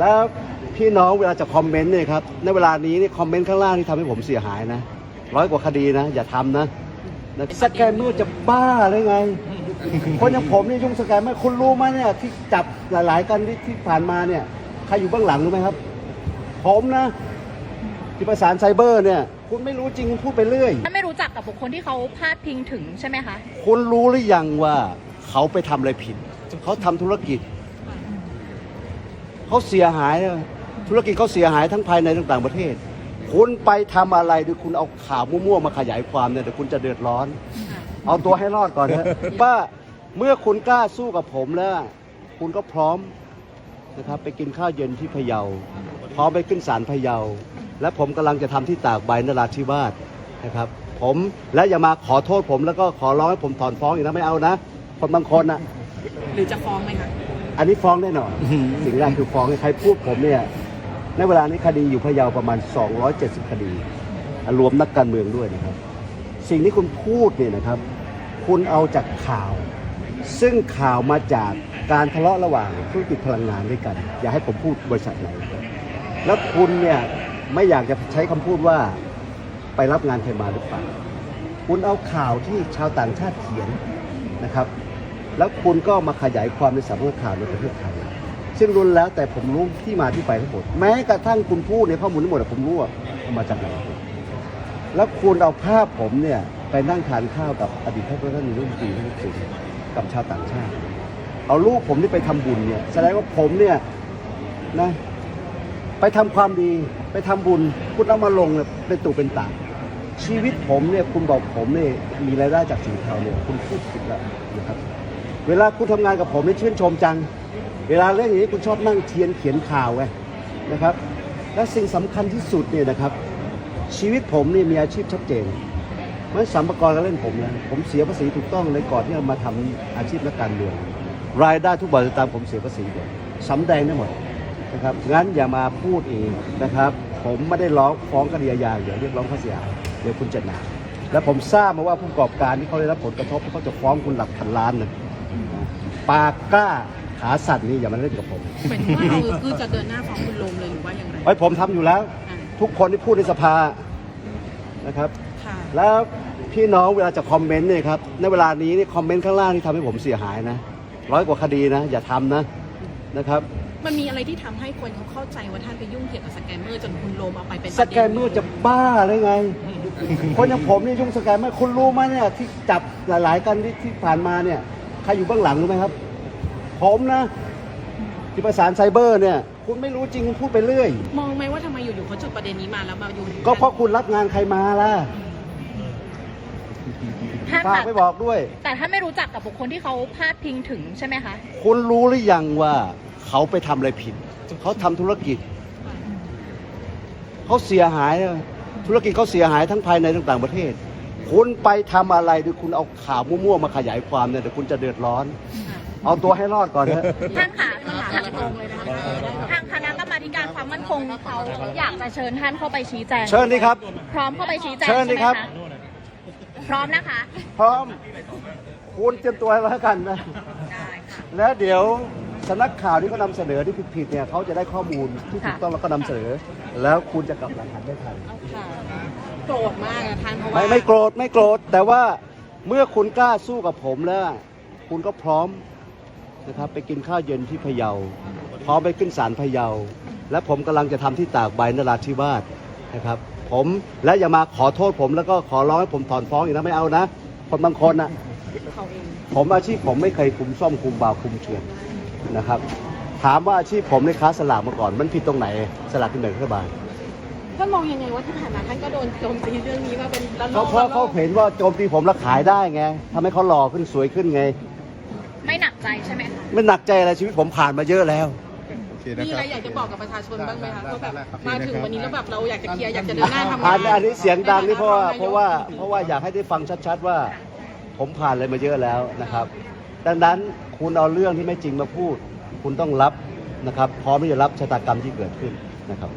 แล้วพี่น้องเวลาจะคอมเมนต์เนี่ยครับในเวลานี้นี่คอมเมนต์ข้างล่างที่ทำให้ผมเสียหายนะร้อยกว่าคดีนะ อย่าทำนะนะสแกนมือจะบ้าเลยไง คนอย่างผมนี่ยุ่งสแกนไม่คุณรู้ไหมเนี่ยที่จับหลาย ๆ กันที่ที่ผ่านมาเนี่ยใครอยู่เบื้องหลังรู้ไหมครับ ผมนะ ที่ประสานไซเบอร์เนี่ย คุณไม่รู้จริงคุณพูดไปเรื่อยถ้าไม่รู้จักกับบุคคลที่เขาพาดพิงถึงใช่ไหมคะ คุณรู้หรือยังว่าเขาไปทำอะไรผิด เขาทำธุรกิจ เขาเสียหายนะธุรกิจเขาเสียหายทั้งภายในทั้งต่างประเทศ คุณไปทำอะไรหรือคุณเอาข่าวมั่วๆมาขยายความเนี่ยเดี๋ยวคุณจะเดือดร้อน เอาตัวให้รอดก่อนนะว่าเมื่อคุณกล้าสู้กับผมแล้ว คุณก็พร้อมนะครับไปกินข้าวเย็นที่พะเยา พร้อมไปขึ้นศาลพะเยา และผมกำลังจะทำที่ตากใบนราธิวาสนะครับ ผมและอย่ามาขอโทษผมแล้วก็ขอร้องให้ผมถอนฟ้องอีกนะไม่เอานะ คนบางคนนะหรือจะฟ้องไหมคะ อันนี้ฟ้องแน่นอน สิ่งแรกคือฟ้องใครพูดผมเนี่ย ในเวลานี้คดีอยู่พะเยาประมาณ 270 คดี รวมนักการเมืองด้วยนะครับ สิ่งที่คุณพูดเนี่ยนะครับ คุณเอาจากข่าว ซึ่งข่าวมาจากการทะเลาะระหว่างธุรกิจพลังงานด้วยกัน อย่าให้ผมพูดบริษัทไหนนะครับแล้วคุณเนี่ยไม่อยากจะใช้คำพูดว่าไปรับงานใครมาหรือเปล่า คุณเอาข่าวที่ชาวต่างชาติเขียนนะครับ แล้วคุณก็มาขยายความในสำนักข่าวในประเทศไทยซึ่งรุนแล้วแต่ผมรู้ที่มาที่ไปทั้งหมด แม้กระทั่งคุณพูดในข้อมูลทั้งหมดผมรู้ว่ามาจากไหนแล้วคุณเอาภาพผมเนี่ยไปนั่งทานข้าวกับอดีตท่านระธานนายกรัฐมนตรีท่านสิงกับชาวต่างชาติ เอาลูกผมที่ไปทำบุญเนี่ยแสดงว่าผมเนี่ยนะไปทำความดีไปทำบุญคุณเอามาลงเนี่ยเป็นตุเป็นตาชีวิตผมเนี่ยคุณบอกผมเนี่ยมีรายได้จากสิ่งเทาเนี่ยคุณพูดผิดแล้วนะครับ เวลาคุณทำงานกับผมนี่ชื่นชมจัง เวลาเรื่องอย่างนี้คุณชอบนั่งเทียนเขียนข่าวไงนะครับ และสิ่งสำคัญที่สุดเนี่ยนะครับ ชีวิตผมนี่มีอาชีพชัดเจนมันสัมภาระก็เล่นผมนะผมเสียภาษีถูกต้องเลยก่อนที่จะมาทำอาชีพนักการเมืองรายได้ทุกบาทตางค์ผมเสียภาษีหมดสำแดงได้หมดนะครับงั้นอย่ามาพูดเองนะครับ ผมไม่ได้ร้องฟ้องคดีอาญาอย่าเรียกร้องค่าเสียหายเดี๋ยวคุณจะหนักและผมทราบมาว่าผู้ประกอบการที่เขาได้รับผลกระทบเขาจะฟ้องคุณหลักพันล้านนะ ปากกล้าขาสั่นนี่อย่ามาเล่นกับผมเหมือนว่าเราคือจะเดินหน้าฟ้องคุณลมเลยหรือว่าอย่างไรไว้ผมทำอยู่แล้ว อ่าทุกคนที่พูดในสภานะครับ ค่ะ แล้วพี่น้องเวลาจะคอมเมนต์เนี่ยครับในเวลานี้นี่คอมเมนต์ข้างล่างที่ทำให้ผมเสียหายนะร้อยกว่าคดีนะ อย่าทำนะนะครับ มันมีอะไรที่ทำให้คนเขาเข้าใจว่าท่านไปยุ่งเกี่ยวกับสแกมเมอร์จนคุณลมเอาไปเป็นสแกนเมอร์จะบ้าเลยไง คนอย่างผมนี่ยุ่งสแกนเมอร์คุณรู้ไหมเนี่ยที่จับหลาย ๆ กันที่ที่ผ่านมาเนี่ย ใครอยู่เบื้องหลังรู้ไหมครับ ผมนะ ที่ประสานไซเบอร์เนี่ย คุณไม่รู้จริงคุณพูดไปเรื่อย มองไหมว่าทำไมอยู่ๆเขาจุดประเด็นนี้มาแล้วมายุ่งก็เพราะคุณรับงานใครมาล่ะท่านฝากค่ะไปบอกด้วย แต่ถ้าไม่รู้จักกับบุคคลที่เขาพาดพิงถึงใช่ไหมคะ คุณรู้หรือยังว่าเขาไปทำอะไรผิด เขาทำธุรกิจ เขาเสียหายนะธุรกิจเขาเสียหายทั้งภายในทั้งต่างประเทศ คุณไปทำอะไรหรือคุณเอาข่าวมั่วๆมาขยายความเนี่ยเดี๋ยวคุณจะเดือดร้อน เอาตัวให้รอดก่อนนะท่านค่ะทางทางคณะกรรมาธิการความมั่นคงเขาอยากจะเชิญท่านเข้าไปชี้แจง เชิญดีครับ พร้อมเข้าไปชี้แจงเชิญดิครับใช่ไหมะพร้อมนะคะ พร้อม คุณเตรียมตัวไว้แล้วกันนะได้ค่ะแล้วเดี๋ยวสำนักข่าวที่เขานำเสนอที่ผิดๆเนี่ยเขาจะได้ข้อมูลที่ถูกค่ะต้องแล้วก็นำเสนอ แล้วคุณจะกลับหลักฐานได้ทันค่ะ โกรธมากอะท่านเพราะว่าไม่ไม่โกรธไม่โกรธแต่ว่าเมื่อคุณกล้าสู้กับผมแล้ว คุณก็พร้อมนะครับไปกินข้าวเย็นที่พะเยา พร้อมไปขึ้นศาลพะเยา และผมกำลังจะทำที่ตากใบนราธิวาสนะครับ ผมและอย่ามาขอโทษผมแล้วก็ขอร้องให้ผมถอนฟ้องอีกนะไม่เอานะคนบางคนนะเขาเองผมอาชีพผมไม่เคยคุมซ่อมคุมบาวคุมเถื่อนนะครับ ถามว่าอาชีพผมในค้าสลากมาก่อน มันผิดตรงไหนสลากกินแบ่งรัฐบาลท่านมองยังไงว่าที่ผ่านมาท่านก็โดนโจมตีเรื่องนี้ว่าเป็นละลเขาอกเพราะเขาเห็นว่าโจมตีผมแล้วขายได้ไงทำให้เขาหล่อขึ้นสวยขึ้นไง ไม่หนักใจใช่ไหมคะไม่หนักใจอะไรชีวิตผมผ่านมาเยอะแล้วมีอะไรอยากจะบอกกับประชาชนบ้างไหมคะว่าแบบมาถึงวันนี้แล้วแบบเราอยากจะเคลียร์อยากจะเดินหน้าทำงาอันนอันนี้เสียงดังนี่เพราะว่าในฐเพราะว่าเพราะว่าอยากให้ได้ฟังชัดๆว่า ผมผ่านอะไรมาเยอะแล้วนะครับ ดังนั้นคุณเอาเรื่องที่ไม่จริงมาพูด คุณต้องรับนะครับพร้อมที่จะรับชะตากรรมที่เกิดขึ้นนะครับ